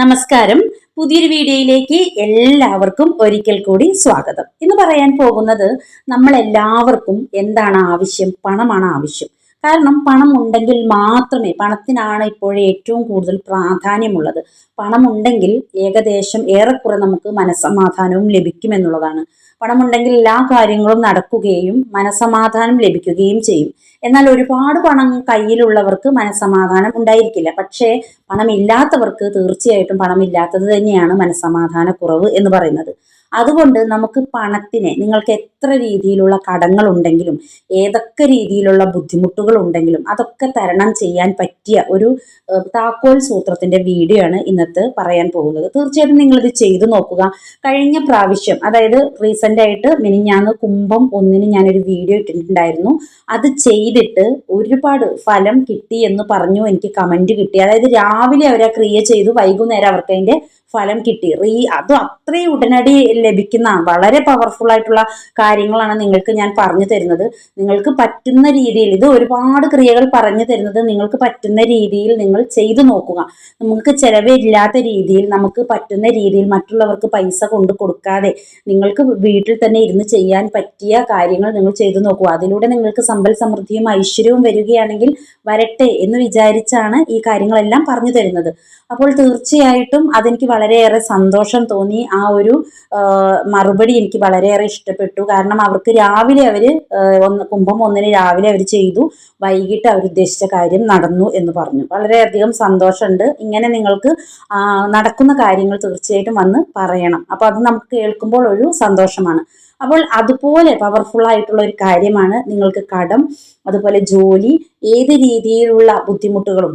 നമസ്കാരം. പുതിയൊരു വീഡിയോയിലേക്ക് എല്ലാവർക്കും ഒരിക്കൽ കൂടി സ്വാഗതം. ഇന്ന് പറയാൻ പോകുന്നത് നമ്മൾ എല്ലാവർക്കും എന്താണ് ആവശ്യം പണമാണ് ആവശ്യം. കാരണം പണം ഉണ്ടെങ്കിൽ മാത്രമേ പണത്തിനാണ് ഇപ്പോൾ ഏറ്റവും കൂടുതൽ പ്രാധാന്യമുള്ളത്. പണമുണ്ടെങ്കിൽ ഏകദേശം ഏറെക്കുറെ നമുക്ക് മനസ്സമാധാനവും ലഭിക്കുമെന്നുള്ളതാണ് പണമുണ്ടെങ്കിൽ എല്ലാ കാര്യങ്ങളും നടക്കുകയും മനസ്സമാധാനം ലഭിക്കുകയും ചെയ്യും. എന്നാൽ ഒരുപാട് പണം കയ്യിലുള്ളവർക്ക് മനസ്സമാധാനം ഉണ്ടായിരിക്കില്ല. പക്ഷേ പണമില്ലാത്തവർക്ക് തീർച്ചയായിട്ടും പണമില്ലാത്തത് തന്നെയാണ് മനസ്സമാധാനക്കുറവ് എന്ന് പറയുന്നത്. അതുകൊണ്ട് നമുക്ക് പണത്തിനെ നിങ്ങൾക്ക് എത്ര രീതിയിലുള്ള കടങ്ങൾ ഉണ്ടെങ്കിലും ഏതൊക്കെ രീതിയിലുള്ള ബുദ്ധിമുട്ടുകൾ ഉണ്ടെങ്കിലും അതൊക്കെ തരണം ചെയ്യാൻ പറ്റിയ ഒരു താക്കോൽ സൂത്രത്തിന്റെ വീഡിയോ ആണ് ഇന്നത്തെ പറയാൻ പോകുന്നത്. തീർച്ചയായിട്ടും നിങ്ങളിത് ചെയ്തു നോക്കുക. കഴിഞ്ഞ പ്രാവശ്യം അതായത് റീസെന്റ് ആയിട്ട് മിനിഞ്ഞാന്ന് കുംഭം ഒന്നിന് ഞാനൊരു വീഡിയോ ഇട്ടിട്ടുണ്ടായിരുന്നു. അത് ചെയ്തിട്ട് ഒരുപാട് ഫലം കിട്ടി എന്ന് പറഞ്ഞു. എനിക്ക് കമന്റ് കിട്ടി. അതായത് രാവിലെ അവർ ആ ക്രിയ ചെയ്തു വൈകുന്നേരം അവർക്ക് അതിന്റെ ഫലം കിട്ടി. റീ അതും അത്രയും ഉടനടി ലഭിക്കുന്ന വളരെ പവർഫുൾ ആയിട്ടുള്ള കാര്യങ്ങളാണ് നിങ്ങൾക്ക് ഞാൻ പറഞ്ഞു തരുന്നത്. നിങ്ങൾക്ക് പറ്റുന്ന രീതിയിൽ ഇത് ഒരുപാട് ക്രിയകൾ പറഞ്ഞു തരുന്നത് നിങ്ങൾക്ക് പറ്റുന്ന രീതിയിൽ നിങ്ങൾ ചെയ്തു നോക്കുക. നമുക്ക് ചിലവില്ലാത്ത രീതിയിൽ നമുക്ക് പറ്റുന്ന രീതിയിൽ മറ്റുള്ളവർക്ക് പൈസ കൊണ്ടു കൊടുക്കാതെ നിങ്ങൾക്ക് വീട്ടിൽ തന്നെ ഇരുന്ന് ചെയ്യാൻ പറ്റിയ കാര്യങ്ങൾ നിങ്ങൾ ചെയ്തു നോക്കുക. അതിലൂടെ നിങ്ങൾക്ക് സമ്പൽ സമൃദ്ധിയും ഐശ്വര്യവും വരികയാണെങ്കിൽ വരട്ടെ എന്ന് വിചാരിച്ചാണ് ഈ കാര്യങ്ങളെല്ലാം പറഞ്ഞു തരുന്നത്. അപ്പോൾ തീർച്ചയായിട്ടും അതെനിക്ക് വളരെയേറെ സന്തോഷം തോന്നി. ആ ഒരു മറുപടി എനിക്ക് വളരെയേറെ ഇഷ്ടപ്പെട്ടു. കാരണം അവർക്ക് രാവിലെ അവർ ഒന്ന് കുംഭം ഒന്നിന് രാവിലെ അവർ ചെയ്തു. വൈകിട്ട് അവർ ഉദ്ദേശിച്ച കാര്യം നടന്നു എന്ന് പറഞ്ഞു. വളരെയധികം സന്തോഷമുണ്ട്. ഇങ്ങനെ നിങ്ങൾക്ക് നടക്കുന്ന കാര്യങ്ങൾ തീർച്ചയായിട്ടും വന്ന് പറയണം. അപ്പോൾ അത് നമുക്ക് കേൾക്കുമ്പോൾ ഒരു സന്തോഷമാണ്. അപ്പോൾ അതുപോലെ പവർഫുൾ ആയിട്ടുള്ള ഒരു കാര്യമാണ് നിങ്ങൾക്ക് കടം അതുപോലെ ജോലി ഏത് രീതിയിലുള്ള ബുദ്ധിമുട്ടുകളും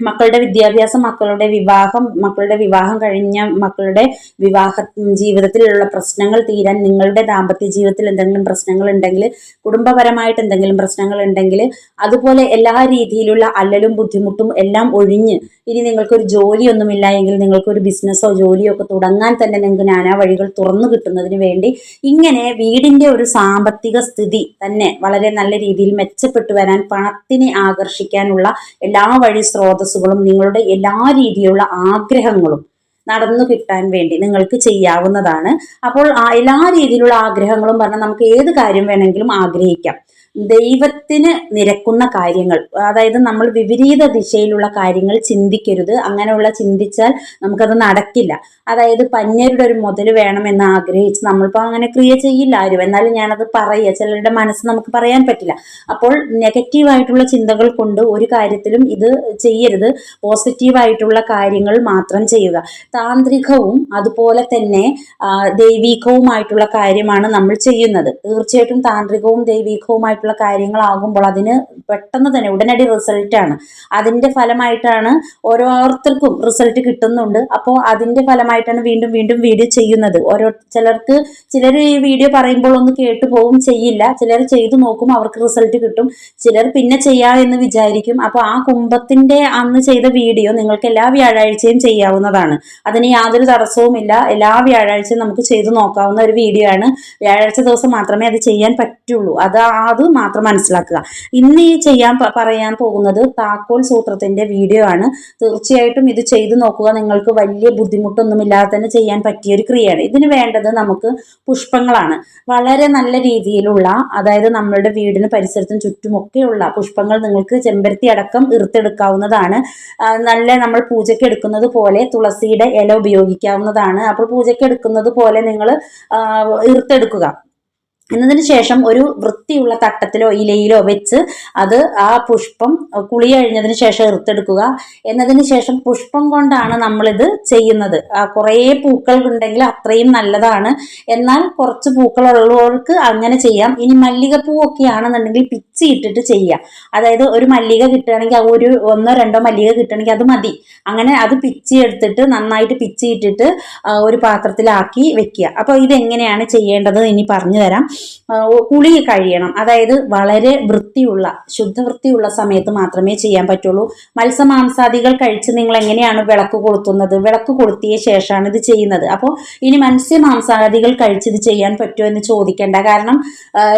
മക്കളുടെ വിദ്യാഭ്യാസം മക്കളുടെ വിവാഹം മക്കളുടെ വിവാഹം കഴിഞ്ഞ മക്കളുടെ വിവാഹ ജീവിതത്തിലുള്ള പ്രശ്നങ്ങൾ തീരാൻ നിങ്ങളുടെ ദാമ്പത്യ ജീവിതത്തിൽ എന്തെങ്കിലും പ്രശ്നങ്ങൾ ഉണ്ടെങ്കിൽ കുടുംബപരമായിട്ട് എന്തെങ്കിലും പ്രശ്നങ്ങൾ ഉണ്ടെങ്കിൽ അതുപോലെ എല്ലാ രീതിയിലുള്ള അല്ലലും ബുദ്ധിമുട്ടും എല്ലാം ഒഴിഞ്ഞ് ഇനി നിങ്ങൾക്കൊരു ജോലിയൊന്നുമില്ല എങ്കിൽ നിങ്ങൾക്കൊരു ബിസിനസ്സോ ജോലിയോ ഒക്കെ തുടങ്ങാൻ തന്നെ നിങ്ങൾക്ക് നാനാ വഴികൾ തുറന്നു കിട്ടുന്നതിന് വേണ്ടി ഇങ്ങനെ വീടിന്റെ ഒരു സാമ്പത്തിക സ്ഥിതി തന്നെ വളരെ നല്ല രീതിയിൽ മെച്ചപ്പെട്ടു വരാൻ പണത്തിനെ ആകർഷിക്കാനുള്ള എല്ലാ വഴി സ്രോതസ്സുകളും നിങ്ങളുടെ എല്ലാ രീതിയിലുള്ള ആഗ്രഹങ്ങളും നടന്നു കിട്ടാൻ വേണ്ടി നിങ്ങൾക്ക് ചെയ്യാവുന്നതാണ്. അപ്പോൾ എല്ലാ രീതിയിലുള്ള ആഗ്രഹങ്ങളും പറഞ്ഞാൽ നമുക്ക് ഏത് കാര്യം വേണമെങ്കിലും ആഗ്രഹിക്കാം. ദൈവത്തിന് നിരക്കുന്ന കാര്യങ്ങൾ. അതായത് നമ്മൾ വിപരീത ദിശയിലുള്ള കാര്യങ്ങൾ ചിന്തിക്കരുത്. അങ്ങനെയുള്ള ചിന്തിച്ചാൽ നമുക്കത് നടക്കില്ല. അതായത് പന്യരുടെ ഒരു മുതൽ വേണമെന്ന് ആഗ്രഹിച്ച് നമ്മളിപ്പോൾ അങ്ങനെ ക്രിയ ചെയ്യില്ല ആരും. എന്നാലും ഞാനത് പറയുക. ചിലരുടെ മനസ്സ് നമുക്ക് പറയാൻ പറ്റില്ല. അപ്പോൾ നെഗറ്റീവായിട്ടുള്ള ചിന്തകൾ കൊണ്ട് ഒരു കാര്യത്തിലും ഇത് ചെയ്യരുത്. പോസിറ്റീവായിട്ടുള്ള കാര്യങ്ങൾ മാത്രം ചെയ്യുക. താന്ത്രികവും അതുപോലെ തന്നെ ദൈവീകവുമായിട്ടുള്ള കാര്യമാണ് നമ്മൾ ചെയ്യുന്നത്. തീർച്ചയായിട്ടും താന്ത്രികവും ദൈവികവുമായിട്ടുള്ള കാര്യങ്ങളാകുമ്പോൾ അതിന് പെട്ടെന്ന് തന്നെ ഉടനടി റിസൾട്ടാണ് അതിന്റെ ഫലമായിട്ടാണ് ഓരോരുത്തർക്കും റിസൾട്ട് കിട്ടുന്നുണ്ട്. അപ്പോൾ അതിന്റെ ഫലമായിട്ടാണ് വീണ്ടും വീണ്ടും വീഡിയോ ചെയ്യുന്നത്. ഓരോ ചിലർക്ക് ചിലർ ഈ വീഡിയോ പറയുമ്പോൾ ഒന്ന് കേട്ടു പോവും ചെയ്യില്ല. ചിലർ ചെയ്തു നോക്കും അവർക്ക് റിസൾട്ട് കിട്ടും. ചിലർ പിന്നെ ചെയ്യാം എന്ന് വിചാരിക്കും. അപ്പോൾ ആ കുംഭത്തിന്റെ അന്ന് ചെയ്ത വീഡിയോ നിങ്ങൾക്ക് എല്ലാ വ്യാഴാഴ്ചയും ചെയ്യാവുന്നതാണ്. അതിന് യാതൊരു തടസ്സവുമില്ല. എല്ലാ വ്യാഴാഴ്ചയും നമുക്ക് ചെയ്തു നോക്കാവുന്ന ഒരു വീഡിയോ ആണ്. വ്യാഴാഴ്ച ദിവസം മാത്രമേ അത് ചെയ്യാൻ പറ്റുള്ളൂ. അത് അത് മാത്രം മനസ്സിലാക്കുക. ഇന്ന് ഈ ചെയ്യാൻ പറയാൻ പോകുന്നത് താക്കോൽ സൂത്രത്തിന്റെ വീഡിയോ ആണ്. തീർച്ചയായിട്ടും ഇത് ചെയ്തു നോക്കുക. നിങ്ങൾക്ക് വലിയ ബുദ്ധിമുട്ടൊന്നുമില്ലാതെ തന്നെ ചെയ്യാൻ പറ്റിയ ഒരു ക്രിയയാണ്. ഇതിന് വേണ്ടത് നമുക്ക് പുഷ്പങ്ങളാണ്. വളരെ നല്ല രീതിയിലുള്ള അതായത് നമ്മളുടെ വീടിന് പരിസരത്തും ചുറ്റുമൊക്കെയുള്ള പുഷ്പങ്ങൾ നിങ്ങൾക്ക് ചെമ്പരത്തി അടക്കം ഇറുത്തെടുക്കാവുന്നതാണ്. നല്ല നമ്മൾ പൂജയ്ക്ക് എടുക്കുന്നത് പോലെ തുളസിയുടെ ഇല ഉപയോഗിക്കാവുന്നതാണ്. അപ്പോൾ പൂജയ്ക്ക് എടുക്കുന്നത് പോലെ നിങ്ങൾ ഇറുത്തെടുക്കുക. എന്നതിന് ശേഷം ഒരു വൃത്തിയുള്ള തട്ടത്തിലോ ഇലയിലോ വെച്ച് അത് ആ പുഷ്പം കുളി കഴിഞ്ഞതിന് ശേഷം ഇറുത്തെടുക്കുക എന്നതിന് ശേഷം പുഷ്പം കൊണ്ടാണ് നമ്മളിത് ചെയ്യുന്നത്. കുറേ പൂക്കൾ ഉണ്ടെങ്കിൽ അത്രയും നല്ലതാണ്. എന്നാൽ കുറച്ച് പൂക്കൾ ഉള്ളവർക്ക് അങ്ങനെ ചെയ്യാം. ഇനി മല്ലികപ്പൂ ഒക്കെ ആണെന്നുണ്ടെങ്കിൽ പിച്ചി ഇട്ടിട്ട് ചെയ്യാം. അതായത് ഒരു മല്ലിക കിട്ടുകയാണെങ്കിൽ ഒരു ഒന്നോ രണ്ടോ മല്ലിക കിട്ടുകയാണെങ്കിൽ അത് മതി. അങ്ങനെ അത് പിച്ചി എടുത്തിട്ട് നന്നായിട്ട് പിച്ചി ഇട്ടിട്ട് ഒരു പാത്രത്തിലാക്കി വെക്കുക. അപ്പോൾ ഇതെങ്ങനെയാണ് ചെയ്യേണ്ടത് ഇനി പറഞ്ഞു തരാം കുളി കഴിയണം. അതായത് വളരെ വൃത്തിയുള്ള ശുദ്ധവൃത്തിയുള്ള സമയത്ത് മാത്രമേ ചെയ്യാൻ പറ്റുള്ളൂ. മത്സ്യമാംസാദികൾ കഴിച്ച് നിങ്ങൾ എങ്ങനെയാണ് വിളക്ക് കൊളുത്തുന്നത്? വിളക്ക് കൊളുത്തിയ ശേഷമാണ് ഇത് ചെയ്യുന്നത്. അപ്പോൾ ഇനി മത്സ്യമാംസാദികൾ കഴിച്ച് ഇത് ചെയ്യാൻ പറ്റുമോ എന്ന് ചോദിക്കേണ്ട. കാരണം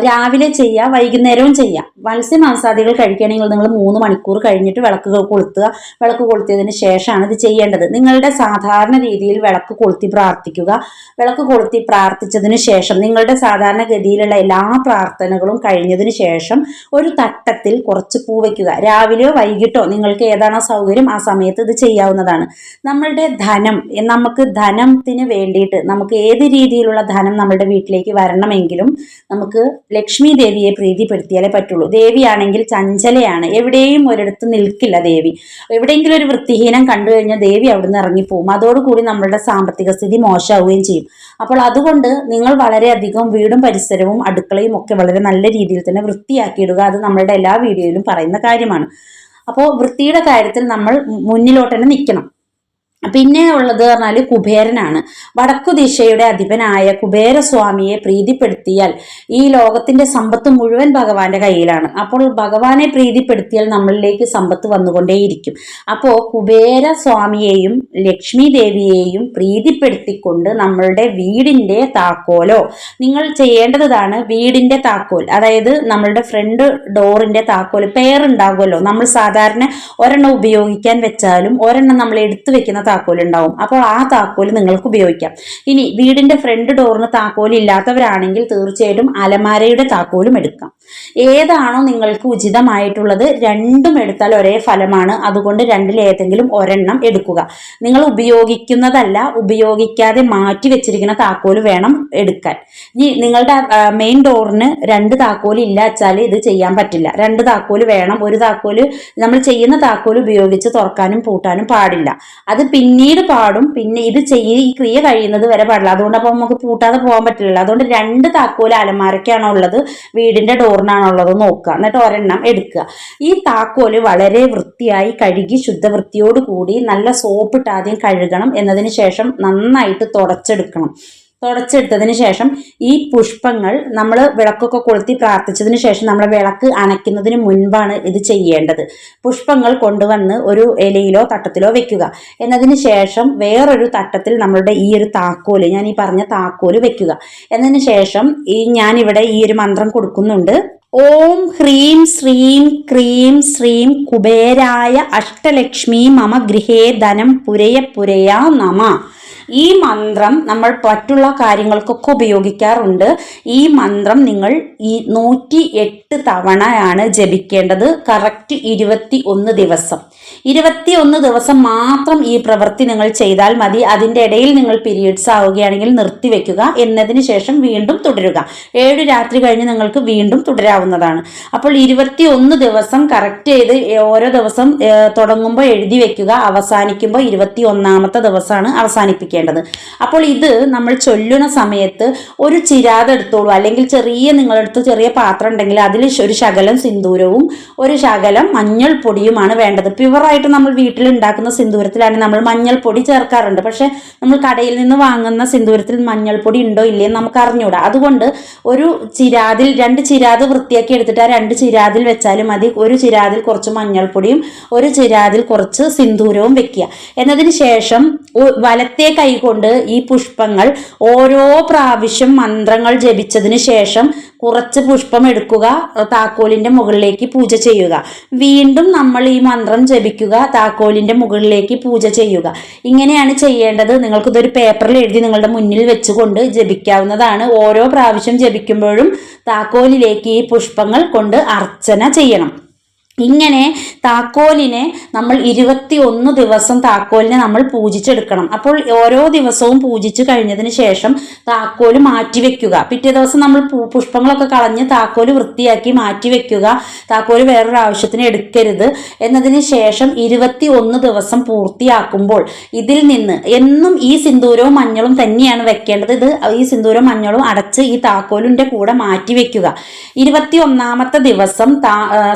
രാവിലെ ചെയ്യാം വൈകുന്നേരവും ചെയ്യാം. മത്സ്യമാംസാദികൾ കഴിക്കുകയാണെങ്കിൽ നിങ്ങൾ മൂന്ന് മണിക്കൂർ കഴിഞ്ഞിട്ട് വിളക്ക് കൊളുത്തുക. വിളക്ക് കൊളുത്തിയതിന് ശേഷമാണ് ഇത് ചെയ്യേണ്ടത്. നിങ്ങളുടെ സാധാരണ രീതിയിൽ വിളക്ക് കൊളുത്തി പ്രാർത്ഥിക്കുക. വിളക്ക് കൊളുത്തി പ്രാർത്ഥിച്ചതിന് ശേഷം നിങ്ങളുടെ സാധാരണ ഗതിയിലുള്ള എല്ലാ പ്രാർത്ഥനകളും കഴിഞ്ഞതിന് ശേഷം ഒരു തട്ടത്തിൽ കുറച്ച് പൂ വയ്ക്കുക രാവിലെയോ വൈകിട്ടോ നിങ്ങൾക്ക് ഏതാണോ സൗകര്യം? ആ സമയത്ത് ഇത് ചെയ്യാവുന്നതാണ്. നമ്മളുടെ ധനം നമുക്ക് ധനത്തിന് വേണ്ടിയിട്ട് നമുക്ക് ഏത് രീതിയിലുള്ള ധനം നമ്മുടെ വീട്ടിലേക്ക് വരണമെങ്കിലും നമുക്ക് ലക്ഷ്മി ദേവിയെ പ്രീതിപ്പെടുത്തിയാലേ പറ്റുള്ളൂ. ദേവിയാണെങ്കിൽ ചഞ്ചലയാണ്. എവിടെയും ഒരിടത്ത് നിൽക്കില്ല ദേവി. എവിടെയെങ്കിലും ഒരു വൃത്തിഹീനം കണ്ടു കഴിഞ്ഞാൽ ദേവി അവിടുന്ന് ഇറങ്ങിപ്പോവും. അതോടുകൂടി നമ്മളുടെ സാമ്പത്തിക സ്ഥിതി മോശമാവുകയും ചെയ്യും. അപ്പോൾ അതുകൊണ്ട് നിങ്ങൾ വളരെയധികം വീടും പരിസരവും അടുക്കളയും ഒക്കെ വളരെ നല്ല രീതിയിൽ തന്നെ വൃത്തിയാക്കിയിടുക. അത് നമ്മളുടെ എല്ലാ വീഡിയോയിലും പറയുന്ന കാര്യമാണ്. അപ്പോൾ വൃത്തിയുടെ കാര്യത്തിൽ നമ്മൾ മുന്നിലോട്ട് തന്നെ നിൽക്കണം. പിന്നെ ഉള്ളത് പറഞ്ഞാൽ കുബേരനാണ്. വടക്കു ദിശയുടെ അധിപനായ കുബേരസ്വാമിയെ പ്രീതിപ്പെടുത്തിയാൽ ഈ ലോകത്തിന്റെ സമ്പത്ത് മുഴുവൻ ഭഗവാന്റെ കയ്യിലാണ്. അപ്പോൾ ഭഗവാനെ പ്രീതിപ്പെടുത്തിയാൽ നമ്മളിലേക്ക് സമ്പത്ത് വന്നുകൊണ്ടേയിരിക്കും. അപ്പോൾ കുബേരസ്വാമിയെയും ലക്ഷ്മി ദേവിയെയും പ്രീതിപ്പെടുത്തിക്കൊണ്ട് നമ്മളുടെ വീടിന്റെ താക്കോലോ നിങ്ങൾ ചെയ്യേണ്ടതാണ് വീടിന്റെ താക്കോൽ. അതായത് നമ്മളുടെ ഫ്രണ്ട് ഡോറിന്റെ താക്കോൽ പെയർ ഉണ്ടാകുമല്ലോ. നമ്മൾ സാധാരണ ഒരെണ്ണം ഉപയോഗിക്കാൻ വെച്ചാലും ഒരെണ്ണം നമ്മൾ എടുത്തു വെക്കുന്ന താക്കോൽ ഉണ്ടാവും അപ്പോൾ ആ താക്കോൽ നിങ്ങൾക്ക് ഉപയോഗിക്കാം. ഇനി വീടിന്റെ ഫ്രണ്ട് ഡോറിന് താക്കോൽ ഇല്ലാത്തവരാണെങ്കിൽ തീർച്ചയായിട്ടും അലമാരയുടെ താക്കോലും എടുക്കാം. ഏതാണോ നിങ്ങൾക്ക് ഉചിതമായിട്ടുള്ളത് രണ്ടും എടുത്താൽ ഒരേ ഫലമാണ്. അതുകൊണ്ട് രണ്ടിലേതെങ്കിലും ഒരെണ്ണം എടുക്കുക. നിങ്ങൾ ഉപയോഗിക്കുന്നതല്ല ഉപയോഗിക്കാതെ മാറ്റി വെച്ചിരിക്കുന്ന താക്കോൽ വേണം എടുക്കാൻ. ഇനി നിങ്ങളുടെ മെയിൻ ഡോറിന് രണ്ട് താക്കോൽ ഇല്ല വെച്ചാൽ ഇത് ചെയ്യാൻ പറ്റില്ല. രണ്ട് താക്കോൽ വേണം. ഒരു താക്കോൽ നമ്മൾ ചെയ്യുന്ന താക്കോൽ ഉപയോഗിച്ച് തുറക്കാനും പൂട്ടാനും പാടില്ല. അത് പിന്നീട് പാടും. പിന്നെ ഇത് ചെയ്യ ഈ ക്രിയ കഴിയുന്നത് വരെ പാടില്ല. അതുകൊണ്ട് അപ്പോൾ നമുക്ക് പൂട്ടാതെ പോകാൻ പറ്റില്ല അതുകൊണ്ട് രണ്ട് താക്കോൽ അലമാരക്കാണോ ഉള്ളത് വീടിന്റെ ഡോറിനാണോ ഉള്ളത് നോക്കുക. എന്നിട്ട് ഒരെണ്ണം എടുക്കുക. ഈ താക്കോൽ വളരെ വൃത്തിയായി കഴുകി ശുദ്ധവൃത്തിയോട് കൂടി നല്ല സോപ്പിട്ട് ആദ്യം കഴുകണം. എന്നതിന് ശേഷം നന്നായിട്ട് തുടച്ചെടുക്കണം. തുടച്ചെടുത്തതിന് ശേഷം ഈ പുഷ്പങ്ങൾ നമ്മൾ വിളക്കൊക്കെ കൊളുത്തി പ്രാർത്ഥിച്ചതിന് ശേഷം നമ്മൾ വിളക്ക് അണയ്ക്കുന്നതിന് മുൻപാണ് ഇത് ചെയ്യേണ്ടത്. പുഷ്പങ്ങൾ കൊണ്ടുവന്ന് ഒരു ഇലയിലോ തട്ടത്തിലോ വെക്കുക. എന്നതിന് ശേഷം വേറൊരു തട്ടത്തിൽ നമ്മളുടെ ഈ ഒരു താക്കോൽ ഞാൻ ഈ പറഞ്ഞ താക്കോൽ വെക്കുക. എന്നതിന് ശേഷം ഈ ഞാനിവിടെ ഈ ഒരു മന്ത്രം കൊടുക്കുന്നുണ്ട്. ഓം ഹ്രീം ശ്രീം ക്രീം ശ്രീം കുബേരായ അഷ്ടലക്ഷ്മി മമ ഗൃഹേ ധനം പുരയ പുരയാ നമ. ഈ മന്ത്രം നമ്മൾ മറ്റുള്ള കാര്യങ്ങൾക്കൊക്കെ ഉപയോഗിക്കാറുണ്ട്. ഈ മന്ത്രം നിങ്ങൾ ഈ നൂറ്റി എട്ട് തവണയാണ് ജപിക്കേണ്ടത്. കറക്റ്റ് ഇരുപത്തി ഒന്ന് ദിവസം. ഇരുപത്തി ഒന്ന് ദിവസം മാത്രം ഈ പ്രവൃത്തി നിങ്ങൾ ചെയ്താൽ മതി. അതിന്റെ ഇടയിൽ നിങ്ങൾ പീരീഡ്സ് ആവുകയാണെങ്കിൽ നിർത്തിവെക്കുക എന്നതിന് ശേഷം വീണ്ടും തുടരുക. ഏഴ് രാത്രി കഴിഞ്ഞ് നിങ്ങൾക്ക് വീണ്ടും തുടരാവുന്നതാണ്. അപ്പോൾ ഇരുപത്തി ഒന്ന് ദിവസം കറക്റ്റ് ചെയ്ത് ഓരോ ദിവസം തുടങ്ങുമ്പോൾ എഴുതി വെക്കുക. അവസാനിക്കുമ്പോൾ ഇരുപത്തി ഒന്നാമത്തെ ദിവസമാണ് അവസാനിപ്പിക്കേണ്ടത് അപ്പോൾ ഇത് നമ്മൾ ചൊല്ലുന്ന സമയത്ത് ഒരു ചിരാത് എടുത്തോളൂ. അല്ലെങ്കിൽ ചെറിയ നിങ്ങളെടുത്ത് ചെറിയ പാത്രം ഉണ്ടെങ്കിൽ അതിൽ ഒരു ശകലം സിന്ദൂരവും ഒരു ശകലം മഞ്ഞൾപ്പൊടിയുമാണ് വേണ്ടത്. പ്യുവറായിട്ട് നമ്മൾ വീട്ടിൽ ഉണ്ടാക്കുന്ന സിന്ദൂരത്തിലാണ് നമ്മൾ മഞ്ഞൾപ്പൊടി ചേർക്കാറുണ്ട്. പക്ഷേ നമ്മൾ കടയിൽ നിന്ന് വാങ്ങുന്ന സിന്ദൂരത്തിൽ മഞ്ഞൾപ്പൊടി ഉണ്ടോ ഇല്ലയോ നമുക്ക് അറിഞ്ഞൂടാ. അതുകൊണ്ട് ഒരു ചിരാതിൽ രണ്ട് ചിരാത് വൃത്തിയാക്കി എടുത്തിട്ട് ആ രണ്ട് ചിരാതിൽ വെച്ചാലും മതി. ഒരു ചിരാതിൽ കുറച്ച് മഞ്ഞൾപ്പൊടിയും ഒരു ചിരാതിൽ കുറച്ച് സിന്ദൂരവും വെക്കുക. എന്നതിന് ശേഷം വലത്തേ കൈ കൊണ്ട് ഈ പുഷ്പങ്ങൾ ഓരോ പ്രാവശ്യം മന്ത്രങ്ങൾ ജപിച്ചതിന് ശേഷം കുറച്ച് പുഷ്പം എടുക്കുക താക്കോലിന്റെ മുകളിലേക്ക് പൂജ ചെയ്യുക. വീണ്ടും നമ്മൾ ഈ മന്ത്രം ജപിക്കുക താക്കോലിന്റെ മുകളിലേക്ക് പൂജ ചെയ്യുക. ഇങ്ങനെയാണ് ചെയ്യേണ്ടത്. നിങ്ങൾക്കിതൊരു പേപ്പറിൽ എഴുതി നിങ്ങളുടെ മുന്നിൽ വെച്ചുകൊണ്ട് ജപിക്കാവുന്നതാണ്. ഓരോ പ്രാവശ്യം ജപിക്കുമ്പോഴും താക്കോലിലേക്ക് ഈ പുഷ്പങ്ങൾ കൊണ്ട് അർച്ചന ചെയ്യണം. ഇങ്ങനെ താക്കോലിനെ നമ്മൾ ഇരുപത്തി ഒന്ന് ദിവസം താക്കോലിനെ നമ്മൾ പൂജിച്ചെടുക്കണം. അപ്പോൾ ഓരോ ദിവസവും പൂജിച്ചു കഴിഞ്ഞതിന് ശേഷം താക്കോൽ മാറ്റി വെക്കുക. പിറ്റേ ദിവസം നമ്മൾ പുഷ്പങ്ങളൊക്കെ കളഞ്ഞ് താക്കോൽ വൃത്തിയാക്കി മാറ്റി വെക്കുക. താക്കോൽ വേറൊരു ആവശ്യത്തിന് എടുക്കരുത്. എന്നതിന് ശേഷം ഇരുപത്തി ഒന്ന് ദിവസം പൂർത്തിയാക്കുമ്പോൾ ഇതിൽ നിന്ന് എന്നും ഈ സിന്ദൂരവും മഞ്ഞളും തന്നെയാണ് വെക്കേണ്ടത്. ഇത് ഈ സിന്ദൂരവും മഞ്ഞളും അടച്ച് ഈ താക്കോലിന്റെ കൂടെ മാറ്റി വെക്കുക. ഇരുപത്തി ഒന്നാമത്തെ ദിവസം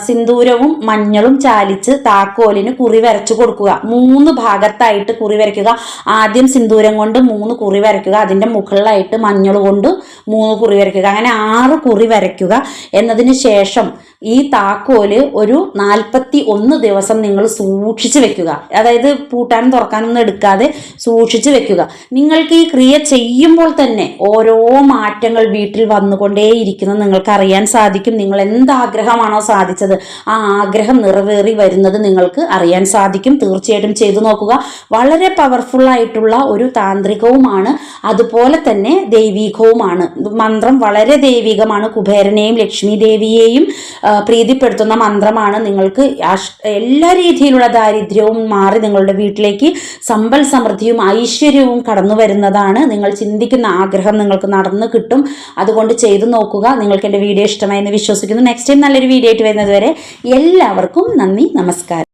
സിന്ദൂരവും മഞ്ഞളും ചാലിച്ച് താക്കോലിന് കുറി വരച്ചു കൊടുക്കുക. മൂന്ന് ഭാഗത്തായിട്ട് കുറി വരയ്ക്കുക. ആദ്യം സിന്ദൂരം കൊണ്ട് മൂന്ന് കുറി വരയ്ക്കുക. അതിന്റെ മുകളിലായിട്ട് മഞ്ഞൾ കൊണ്ട് മൂന്ന് കുറി വരയ്ക്കുക. അങ്ങനെ ആറ് കുറി വരയ്ക്കുക. എന്നതിന് ശേഷം ഈ താക്കോൽ ഒരു നാൽപ്പത്തി ഒന്ന് ദിവസം നിങ്ങൾ സൂക്ഷിച്ചു വെക്കുക. അതായത് പൂട്ടാനും തുറക്കാനൊന്നും എടുക്കാതെ സൂക്ഷിച്ചു വെക്കുക. നിങ്ങൾക്ക് ഈ ക്രിയ ചെയ്യുമ്പോൾ തന്നെ ഓരോ മാറ്റങ്ങൾ വീട്ടിൽ വന്നുകൊണ്ടേയിരിക്കുന്നത് നിങ്ങൾക്ക് അറിയാൻ സാധിക്കും. നിങ്ങൾ എന്ത് ആഗ്രഹമാണോ സാധിച്ചത് ആ ആഗ്രഹം നിറവേറി വരുന്നത് നിങ്ങൾക്ക് അറിയാൻ സാധിക്കും. തീർച്ചയായിട്ടും ചെയ്തു നോക്കുക. വളരെ പവർഫുൾ ആയിട്ടുള്ള ഒരു താന്ത്രികവുമാണ്. അതുപോലെ തന്നെ ദൈവികവുമാണ്. മന്ത്രം വളരെ ദൈവികമാണ്. കുബേരനെയും ലക്ഷ്മി ദേവിയെയും പ്രീതിപ്പെടുത്തുന്ന മന്ത്രമാണ് നിങ്ങൾക്ക് എല്ലാ രീതിയിലുള്ള ദാരിദ്ര്യവും മാറി നിങ്ങളുടെ വീട്ടിലേക്ക് സമ്പൽ സമൃദ്ധിയും ഐശ്വര്യവും കടന്നു വരുന്നതാണ്. നിങ്ങൾ ചിന്തിക്കുന്ന ആഗ്രഹം നിങ്ങൾക്ക് നടന്നു കിട്ടും. അതുകൊണ്ട് ചെയ്തു നോക്കുക. നിങ്ങൾക്ക് എന്റെ വീഡിയോ ഇഷ്ടമായി എന്ന് വിശ്വസിക്കുന്നു. നെക്സ്റ്റ് ടൈം നല്ലൊരു വീഡിയോ ആയിട്ട് വരുന്നത് വരെ എല്ലാവർക്കും നന്ദി നമസ്കാരം.